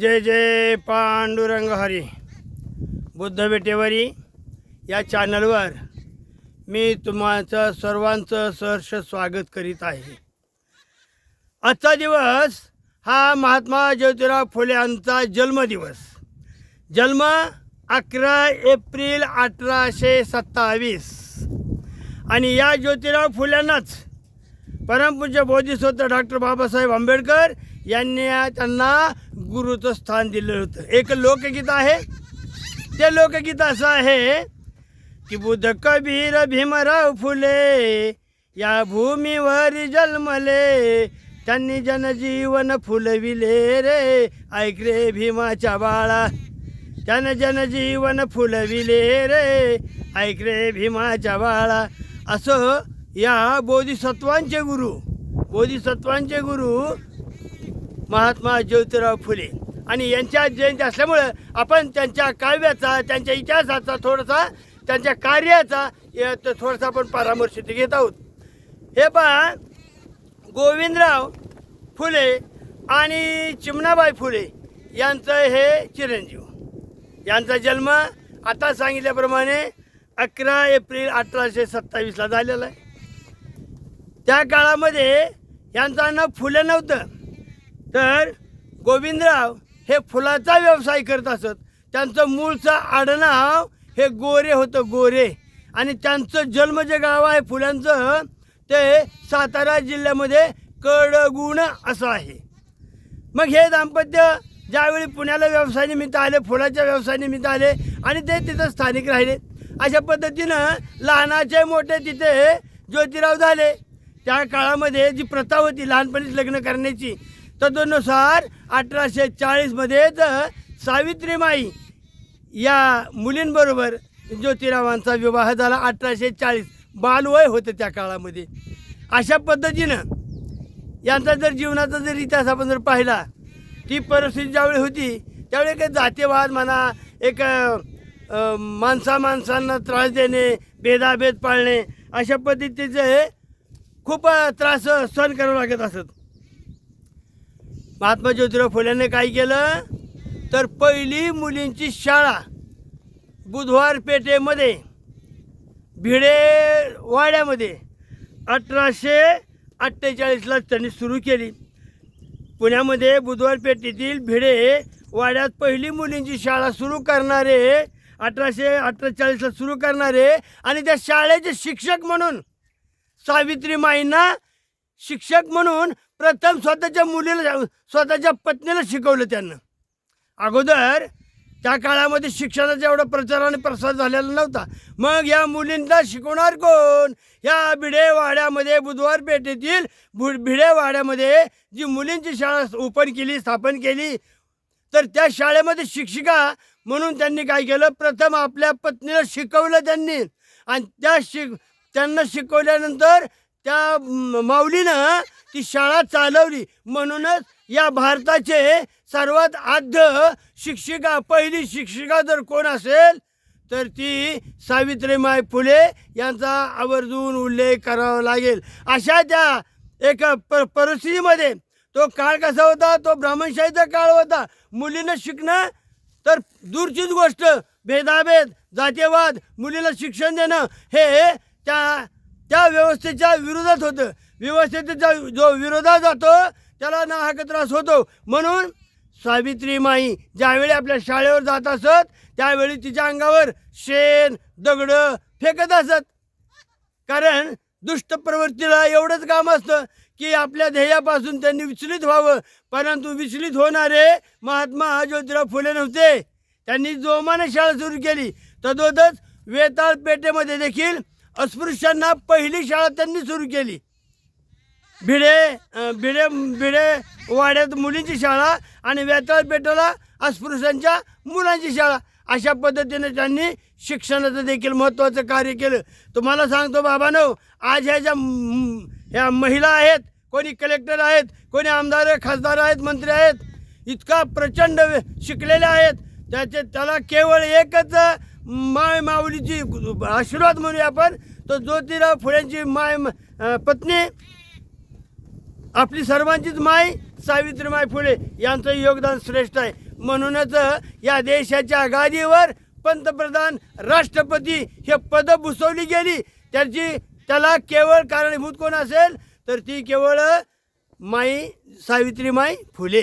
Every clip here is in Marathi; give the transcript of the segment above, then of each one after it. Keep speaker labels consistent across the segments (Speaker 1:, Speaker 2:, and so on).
Speaker 1: जय जय पांडुरंग हरी. बुद्ध बेटेवरी या चॅनलवर मी तुम्हाचं सर्वांचं सहर्ष स्वागत करीत आहे. आजचा दिवस हा महात्मा ज्योतिराव फुले यांचा जन्मदिवस. जन्म अकरा एप्रिल अठराशे सत्तावीस. आणि या ज्योतिराव फुल्यांनाच परमपूज्य बोधिसत्व डॉक्टर बाबासाहेब आंबेडकर यांनी त्यांना गुरुचं स्थान दिलेलं होतं. एक लोकगीत आहे. ते लोकगीत असं आहे की बुद्ध कबीर भीमराव फुले या भूमीवर जन्मले. त्यांनी जनजीवन फुलविले रे. ऐक रे भीमाच्या बाळा. त्यानं जनजीवन फुलविले रे. ऐक रे भीमाच्या बाळा. असं या बोधिसत्वांचे गुरु बोधिसत्वांचे गुरु महात्मा ज्योतिराव फुले. आणि यांच्या जयंती असल्यामुळं आपण त्यांच्या काव्याचा त्यांच्या इतिहासाचा थोडासा त्यांच्या कार्याचा थोडासा आपण परामर्श इथे घेत आहोत. हे पहा गोविंदराव फुले आणि चिमणाबाई फुले यांचं हे चिरंजीव. यांचा जन्म आता सांगितल्याप्रमाणे अकरा एप्रिल अठराशे सत्तावीसला झालेला आहे. त्या काळामध्ये यांचं नाव फुले नव्हतं. तर गोविंदराव हे फुलाचा व्यवसाय करत असत. त्यांचं मूळचं आडनाव हे गोरे होतं गोरे. आणि त्यांचं जन्म जे गाव आहे फुलांचं ते सातारा जिल्ह्यामध्ये कडगुण असं आहे. मग हे दाम्पत्य ज्यावेळी पुण्याला व्यवसायानिमित्त आले फुलाच्या व्यवसायानिमित्त आले आणि ते तिथं स्थानिक राहिले. अशा पद्धतीनं लहानाचे मोठे तिथे ज्योतिराव झाले. त्या काळामध्ये जी प्रथा होती लहानपणीच लग्न करण्याची तदनुसार अठराशे चाळीसमध्येच सावित्रीमाई या मुलींबरोबर ज्योतिरावांचा विवाह झाला. अठराशे चाळीस बालवय होतं त्या काळामध्ये. अशा पद्धतीनं यांचा जर जीवनाचा जर इतिहास आपण जर पाहिला ती परिस्थिती ज्यावेळी होती त्यावेळी काही जातीवाद म्हणा एक माणसा माणसांना त्रास देणे भेदाभेद पाळणे अशा पद्धतीचे खूप त्रास सहन करावं लागत असत. महात्मा ज्योतिराव फुलेने काय केलं? तर पहिली मुलींची शाळा बुधवार पेठेमध्ये भिडे वाड्यामध्ये अठराशे अठ्ठेचाळीसला त्यांनी सुरू केली. पुण्यामध्ये बुधवार पेठेतील भिडे वाड्यात पहिली मुलींची शाळा सुरू करणारे अठराशे अठ्ठेचाळीसला सुरू करणारे आणि त्या शाळेचे शिक्षक म्हणून सावित्रीमाईंना शिक्षक म्हणून प्रथम स्वतःच्या मुलीला स्वतःच्या पत्नीला शिकवलं त्यांना. अगोदर त्या काळामध्ये शिक्षणाचा एवढा प्रचार आणि प्रसार झालेला नव्हता. मग या मुलींना शिकवणार कोण? या भिडेवाड्यामध्ये बुधवार पेठेतील भु भिडेवाड्यामध्ये जी मुलींची शाळा ओपन केली स्थापन केली तर त्या शाळेमध्ये शिक्षिका म्हणून त्यांनी काय केलं? प्रथम आपल्या पत्नीला शिकवलं त्यांनी. आणि त्या शिक त्यांना शिकवल्यानंतर त्या म- माऊलीनं ती शाळा चालवली. म्हणूनच या भारताचे सर्वात आद्य शिक्षिका पहिली शिक्षिका जर कोण असेल तर ती सावित्रीमाई फुले यांचा आवर्जून उल्लेख करावा लागेल. अशा त्या एका प परिस्थितीमध्ये तो काळ कसा होता? तो ब्राह्मणशाहीचा काळ होता. मुलीनं शिकणं तर दूरचीच गोष्ट. भेदाभेद जातीयवाद मुलीला शिक्षण देणं हे त्या त्या व्यवस्थेच्या विरोधात होतं. व्यवस्थेच्या जो विरोधात जातो त्याला ना हा त्रास होतो. म्हणून सावित्रीमाई ज्यावेळी आपल्या शाळेवर जात असत त्यावेळी तिच्या अंगावर शेण दगडं फेकत असत. कारण दुष्ट प्रवृत्तीला एवढंच काम असतं की आपल्या ध्येयापासून त्यांनी विचलित व्हावं. परंतु विचलित होणारे महात्मा ज्योतिराव फुले नव्हते. त्यांनी जोमाने शाळा सुरू केली. तदोदच वेताळ पेठेमध्ये देखील अस्पृश्यांना पहिली शाळा त्यांनी सुरू केली. भिडे भिडे भिडे वाड्यात मुलींची शाळा आणि वेताळ पेठेला अस्पृश्यांच्या मुलांची शाळा. अशा पद्धतीने त्यांनी शिक्षणाचं देखील महत्त्वाचं कार्य केलं. तुम्हाला सांगतो बाबानो आज ह्या ज्या ह्या महिला आहेत कोणी कलेक्टर आहेत कोणी आमदार खासदार आहेत मंत्री आहेत इतका प्रचंड शिकलेल्या आहेत. त्याचे त्याला केवळ एकच माय माऊलीची आशीर्वाद म्हणूया आपण तो ज्योतिराव फुल्यांची माय पत्नी आपली सर्वांचीच माय सावित्रीमाय फुले यांचं योगदान श्रेष्ठ आहे. म्हणूनच या देशाच्या गादीवर पंतप्रधान राष्ट्रपती हे पद भुसवली गेली. त्याची त्याला केवळ कारणीभूत कोण असेल? तर ती केवळ माई सावित्रीमाई फुले.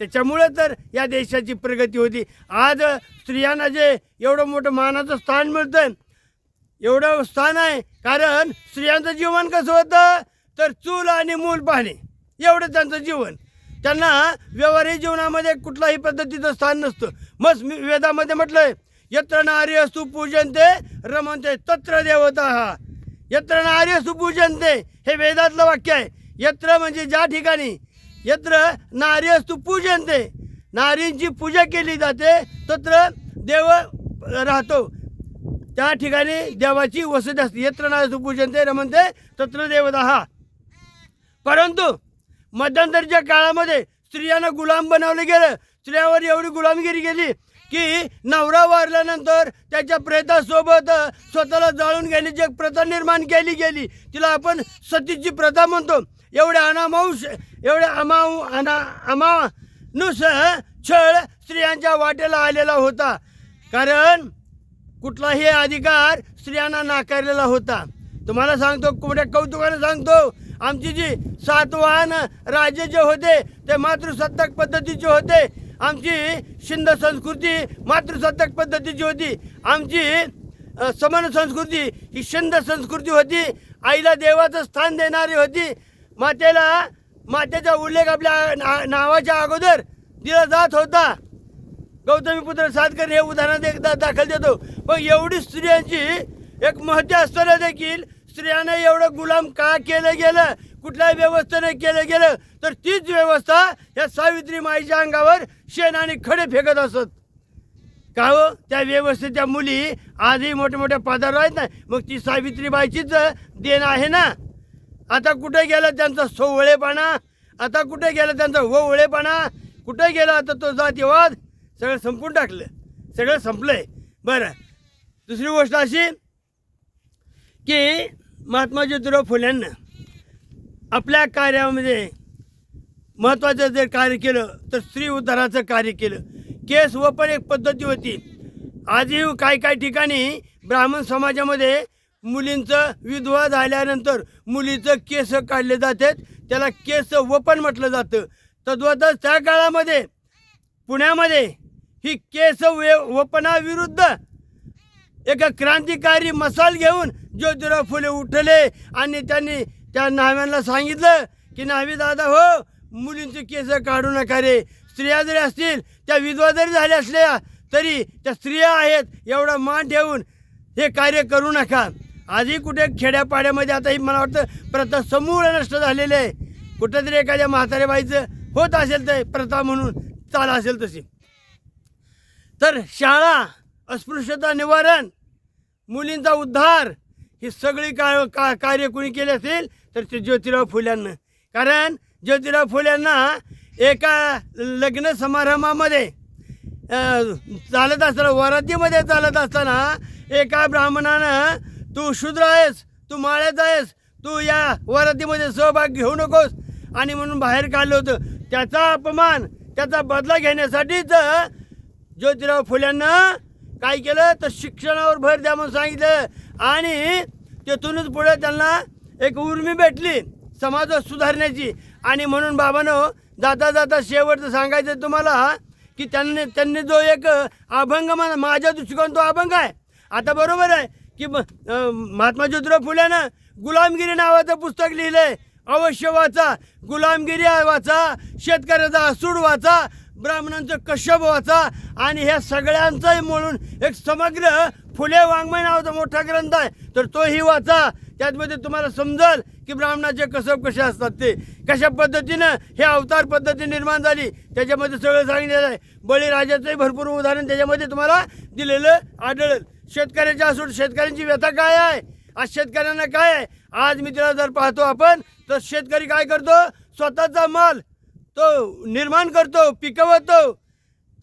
Speaker 1: त्याच्यामुळं तर या देशाची प्रगती होती. आज स्त्रियांना जे एवढं मोठं मानाचं स्थान मिळतं एवढं स्थान आहे कारण स्त्रियांचं जीवन कसं होतं? तर चूल आणि मूल पाहणे. एवढं त्यांचं जीवन. त्यांना व्यवहारिक जीवनामध्ये कुठल्याही पद्धतीचं स्थान नसतं. मग मी वेदामध्ये म्हटलंय यत्र नारी असू पूजनते रमनते तत्र देवता. हा यत्र नारी असतू पूजनते हे वेदातलं वाक्य आहे. यत्र म्हणजे ज्या ठिकाणी? यत्र नारी असतू पूजनते. नारींची पूजा केली जाते तत्र देव राहतो. त्या ठिकाणी देवाची वसती असते. यत्र नारी पूजनते रमनते तत्र देवता हा परंतु मध्यंतरीच्या काळामध्ये स्त्रियांना गुलाम बनवलं गेलं. स्त्रियावर एवढी गुलामगिरी गेली की नवरा वारल्यानंतर त्याच्या प्रेतासोबत स्वतःला जाळून घेण्याची एक प्रथा निर्माण केली गेली. तिला आपण सतीची प्रथा म्हणतो. एवढ्या अनामांश एवढ्या अमाऊ अना अमानुस छळ स्त्रियांच्या वाटेला आलेला होता. कारण कुठलाही अधिकार स्त्रियांना नाकारलेला होता. तुम्हाला सांगतो कुठे कौतुकाने सांगतो आमची जी सातवाहन राजे जे होते ते मातृसत्ताक पद्धतीचे होते. आमची शिंद संस्कृती मातृसत्ताक पद्धतीची होती. आमची समन समान संस्कृती ही शिंद संस्कृती होती. आईला देवाचं स्थान देणारी होती. मातेला मातेचा उल्लेख आपल्या ना- नावाच्या अगोदर दिला जात होता. गौतमीपुत्र सातकर हे उदाहरण एकदा दाखल देतो. पण एवढी स्त्रियांची एक महत्त्व असताना देखील स्त्रियांना एवढं गुलाम का केलं गेलं कुठल्याही व्यवस्थेने केलं गेलं तर तीच व्यवस्था या सावित्री माईच्या अंगावर शेण आणि खडे फेकत असत. का हो? त्या व्यवस्थेच्या मुली आजही मोठ्या मोठ्या पदावर आहेत ना मग ती सावित्रीबाईचीच देण आहे ना? आता कुठे गेलं त्यांचा सोवळेपणा? आता कुठे गेलं त्यांचा ओवळेपणा कुठे गेला आता तो जातीवाद? सगळं संपून टाकलं. सगळं संपलंय. बरं. दुसरी गोष्ट अशी की महात्मा ज्योतिराव फुल्यांना आपल्या कार्यामध्ये महत्त्वाचं जर कार्य केलं तर स्त्री उद्धाराचं कार्य केलं. केस व पण एक पद्धती होती. आजही काही काही ठिकाणी ब्राह्मण समाजामध्ये मुलींचं विधवा झाल्यानंतर मुलीचं केस काढले जातात. त्याला केस वपन म्हटलं जातं. तद्वतच त्या काळामध्ये पुण्यामध्ये ही केस वे वपनाविरुद्ध एका क्रांतिकारी मसाल घेऊन ज्योतिराव फुले उठले आणि त्यांनी त्या न्हाव्यांना सांगितलं की न्हावी दादा हो मुलींचे केस काढू नका रे. स्त्रिया जरी असतील त्या विधवा जरी झाल्या असल्या तरी त्या स्त्रिया आहेत एवढा मान ठेवून हे कार्य करू नका. आजही कुठे खेड्यापाड्यामध्ये आता ही मला वाटतं प्रथा समूळ नष्ट झालेले आहे. कुठंतरी एखाद्या म्हाताऱ्या बाईचं होत असेल तर प्रथा म्हणून चाल असेल तशी. तर शाळा अस्पृश्यता निवारण मुलींचा उद्धार ही सगळी का, का कार्य कोणी केली असेल तर ते ज्योतिराव फुल्यांना. कारण ज्योतिराव फुल्यांना एका लग्न समारंभामध्ये चालत असताना वरातीमध्ये चालत असताना एका ब्राह्मणानं तू शूद्र आहेस तू माळ्यात आहेस तू या वरातीमध्ये सहभाग घेऊ नकोस. आणि म्हणून बाहेर काढलं होतं. त्याचा अपमान त्याचा बदला घेण्यासाठीच ज्योतिराव फुल्यांना काय केलं? तर शिक्षणावर भर द्या म्हणून सांगितलं. आणि तेथूनच पुढे त्यांना एक उर्मी भेटली समाज सुधारण्याची. आणि म्हणून बाबानं जाता जाता शेवटचं सांगायचं तुम्हाला की त्यांनी त्यांनी जो एक अभंग म्हणा माझ्या दृष्टिकोन तो अभंग आहे. आता बरोबर आहे की महात्मा ज्योतिराव फुल्यानं गुलामगिरी नावाचं पुस्तक लिहिलंय. अवश्य वाचा. गुलामगिरी वाचा शेतकऱ्याचा असूड वाचा. ब्राह्मणांचं कश्यप वाचा आणि ह्या सगळ्यांचाही म्हणून एक समग्र फुले वाङ्मय नावाचा मोठा ग्रंथ आहे. तर तोही वाचा. त्यातमध्ये तुम्हाला समजल की ब्राह्मणाचे कसब कसे असतात ते. कशा पद्धतीनं हे अवतार पद्धती निर्माण झाली त्याच्यामध्ये सगळं सांगितलेलं आहे. बळीराजाचंही भरपूर उदाहरण त्याच्यामध्ये तुम्हाला दिलेलं आढळेल. शेतकऱ्याच्या असून शेतकऱ्यांची व्यथा काय आहे? आज शेतकऱ्यांना काय आहे? आज मी तिला जर पाहतो आपण तर शेतकरी काय करतो? स्वतःचा माल तो निर्माण करतो पिकवतो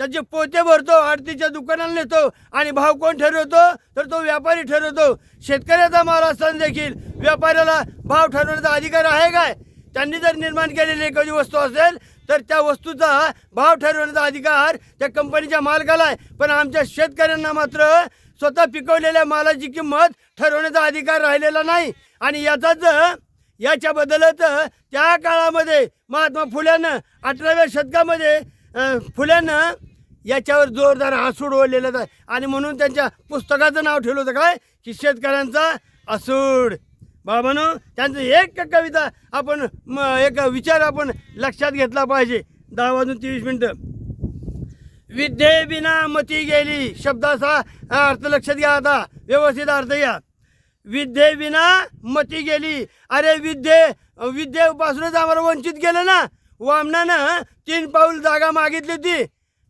Speaker 1: त्याचे पोते भरतो आरतीच्या दुकानाला नेतो आणि भाव कोण ठरवतो? तर तो व्यापारी ठरवतो. शेतकऱ्याचा माल असताना देखील व्यापाऱ्याला भाव ठरवण्याचा अधिकार आहे काय? त्यांनी जर निर्माण केलेली एखादी वस्तू असेल तर त्या वस्तूचा भाव ठरवण्याचा अधिकार त्या कंपनीच्या मालकाला आहे. पण आमच्या शेतकऱ्यांना मात्र स्वतः पिकवलेल्या मालाची किंमत ठरवण्याचा अधिकार राहिलेला नाही. आणि याचाच याच्याबद्दलच त्या काळामध्ये महात्मा फुल्यानं अठराव्या शतकामध्ये फुल्यानं याच्यावर जोरदार आसूड ओढलेलं आहे आणि म्हणून त्यांच्या पुस्तकाचं नाव ठेवलं होतं काय? की शेतकऱ्यांचा आसूड बाबानो त्यांचं एक कविता आपण म एक विचार आपण लक्षात घेतला पाहिजे. दहा वाजून तेवीस मिनटं. विद्येविना मती गेली. शब्दाचा अर्थ लक्षात घ्या आता. व्यवस्थित अर्थ घ्या. विद्येविना मती गेली. अरे विद्ये विद्येपासूनच आम्हाला वंचित केलं ना. वामनानं तीन पाऊल जागा मागितली ती.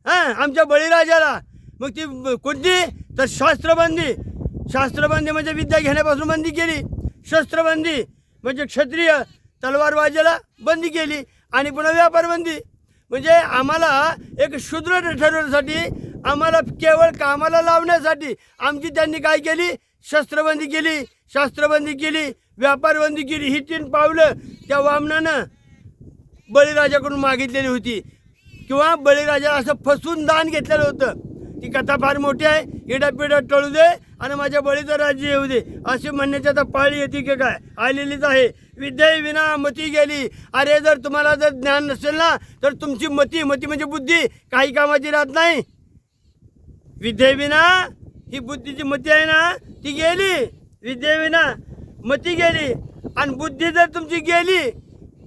Speaker 1: हां आमच्या बळीराजाला. मग ती कोणती? तर शास्त्रबंदी. शास्त्रबंदी म्हणजे विद्या घेण्यापासून बंदी केली. शस्त्रबंदी म्हणजे क्षत्रिय तलवारबाजीला बंदी केली आणि पुन्हा व्यापार बंदी म्हणजे आम्हाला एक शूद्र ठरवण्यासाठी आम्हाला केवळ कामाला लावण्यासाठी आमची त्यांनी काय केली? शस्त्रबंदी केली शास्त्रबंदी केली व्यापारबंदी केली ही तीन पावलं त्या वामनानं बळीराजाकडून मागितलेली होती. किंवा बळीराजा असं फसून दान घेतलेलं होतं. ती कथा फार मोठी आहे. इडापिडा टळू दे आणि माझ्या बळीचं राज्य येऊ दे. अशी म्हणण्याची आता पाळी येते की काय? आलेलीच आहे. विद्ये विना मती गेली. अरे जर तुम्हाला जर ज्ञान नसेल ना तर तुमची मती मती म्हणजे बुद्धी. काही कामाची राहत नाही. विद्येविना ही बुद्धीची मती आहे ना ती गेली. विद्येविना मती गेली. आणि बुद्धी जर तुमची गेली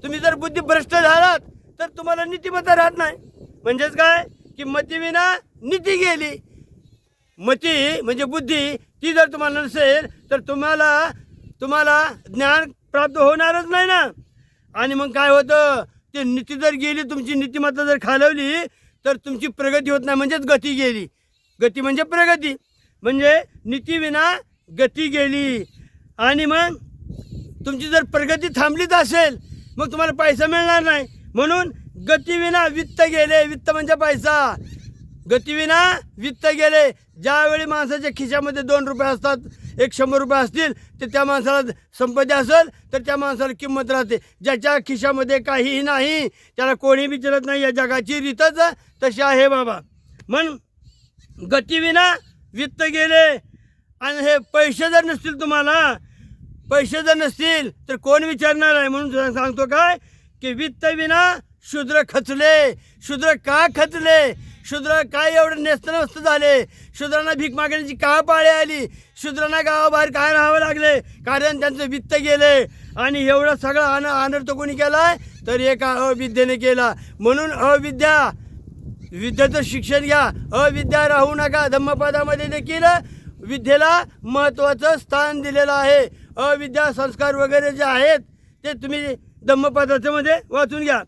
Speaker 1: तुम्ही जर बुद्धी भ्रष्ट झालात तर तुम्हाला नीतिमत्ता राहत नाही. म्हणजेच काय? की मतीविना नीती गेली. मती म्हणजे बुद्धी ती जर तुम्हाला नसेल तर तुम्हाला तुम्हाला ज्ञान प्राप्त होणारच नाही ना. आणि मग काय होतं? ते नीती जर गेली तुमची नीतिमत्ता जर खालवली तर तुमची प्रगती होत नाही. म्हणजेच गती गेली. गती म्हणजे प्रगती. म्हणजे नीतीविना गती गेली. आणि मग तुमची जर प्रगती थांबलीच असेल मग तुम्हाला पैसा मिळणार नाही. म्हणून गतीविना वित्त गेले. वित्त म्हणजे पैसा. गतीविना वित्त गेले. ज्यावेळी माणसाच्या खिशामध्ये दोन रुपये असतात एक शंभर रुपये असतील तर त्या माणसाला संपत्ती असेल तर त्या माणसाला किंमत राहते. ज्याच्या खिशामध्ये काहीही नाही त्याला कोणी विचारत नाही या जगाची रीतच तशी आहे बाबा. म्हण गतीविना वित्त गेले आणि हे पैसे जर नसतील तुम्हाला पैसे जर नसतील तर कोण विचारणार आहे? म्हणून सांगतो काय? की वित्त विना शूद्र खचले. शूद्र का खचले? शूद्र काय एवढं नेस्तनस्त झाले? शूद्रांना भीक मागण्याची का पाळी आली? शूद्रांना गावाबाहेर काय राहावं लागले? कारण त्यांचं वित्त गेले. आणि एवढं सगळं अन अनर्थ कोणी केला तर एका अविद्येने केला. म्हणून अविद्या विद्याचं शिक्षण घ्या. अविद्या राहू नका. धम्मपदामध्ये देखील विद्येला महत्त्वाचं स्थान दिलेलं आहे. अविद्या संस्कार वगैरे जे आहेत ते तुम्ही धम्मपदाच्यामध्ये वाचून घ्या.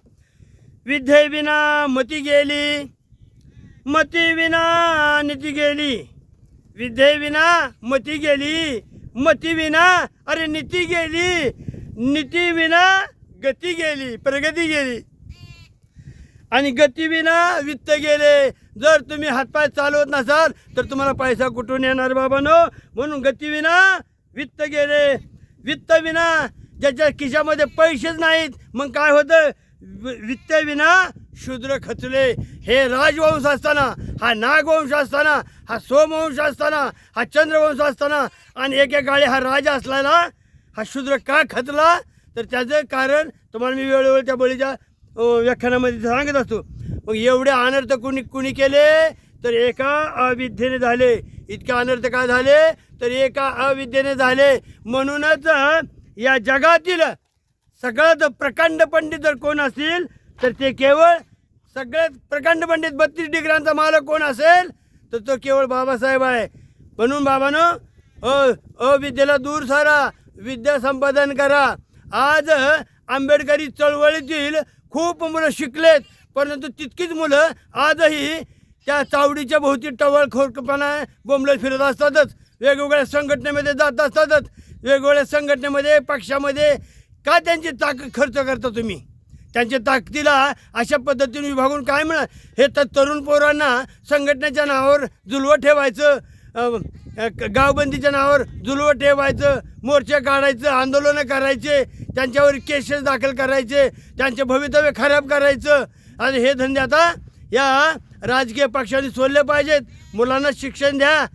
Speaker 1: विद्येविना मती गेली. मतीविना नीती गेली. विद्येविना मती गेली. मतीविना अरे नीती गेली. नीतीविना गती गेली. प्रगती गेली. आणि गतीविना वित्त गेले. जर तुम्ही हातपाय चालवत नसाल तर तुम्हाला पैसा कुठून येणार बाबानो? म्हणून गतीविना वित्त गेले. वित्तविना ज्याच्या खिशामध्ये पैसेच नाहीत मग काय होतं? वित्तविना शूद्र खचले. हे राजवंश असताना हा नागवंश असताना हा सोमवंश असताना हा चंद्रवंश असताना आणि एकेकाळी हा राजा असलेला हा शूद्र का खचला? तर त्याचं कारण तुम्हाला मी वेळोवेळी त्या बळीच्या व्याख्यानामध्ये सांगत असतो. मग एवढे अनर्थ कुणी कुणी केले तर एका अविद्येने झाले. इतके अनर्थ काय झाले? तर एका अविद्येने झाले. म्हणूनच या जगातील सगळ्यात प्रकांड पंडित जर कोण असतील तर ते केवळ सगळ्यात प्रकांड पंडित बत्तीस डिग्र्यांचा मालक कोण असेल तर तो केवळ बाबासाहेब आहे. म्हणून बाबानं अ अविद्येला दूर सारा विद्या संपादन करा. आज आंबेडकरी चळवळीतील खूप मुलं शिकलेत परंतु तितकीच मुलं आजही त्या चावडीच्या भोवती टवळ खोरकपणा बोंबलत फिरत असतातच. वेगवेगळ्या संघटनेमध्ये जात असतातच. वेगवेगळ्या संघटनेमध्ये पक्षामध्ये का त्यांची ताकद खर्च करता तुम्ही? त्यांच्या ताकदीला अशा पद्धतीने विभागून काय म्हणा हे तर तरुण पोरांना संघटनेच्या नावावर जुलवं ठेवायचं गावबंदीच्या नावावर जुलवं ठेवायचं मोर्चे काढायचं आंदोलनं करायचे त्यांच्यावर केसेस दाखल करायचे त्यांचे भवितव्य खराब करायचं. आणि हे धंदे आता या राजकीय पक्षाने सोडले पाहिजेत. मुलांना शिक्षण द्या.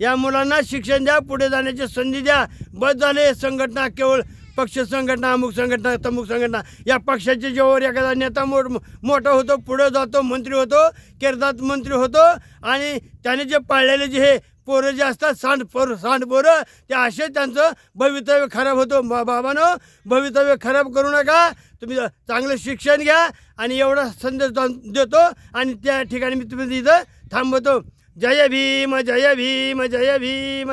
Speaker 1: या मुलांना शिक्षण द्या पुढे जाण्याची संधी द्या. बस झाले संघटना केवळ पक्ष संघटना अमुक संघटना तमुक संघटना. या पक्षाच्या जेव्हा एखादा नेता मोठ मोठा होतो पुढे जातो मंत्री होतो केरदात मंत्री होतो आणि त्याने जे पाळलेले जे हे पोरं जे असतात सांड पोरं सांड पोरं ते असे त्यांचं भवितव्य खराब होतो. बा बाबानं भवितव्य खराब करू नका. तुम्ही चांगलं शिक्षण घ्या आणि एवढा संदेश देतो आणि त्या ठिकाणी मी तुम्ही इथं थांबवतो जय भीम जय भीम जय भीम.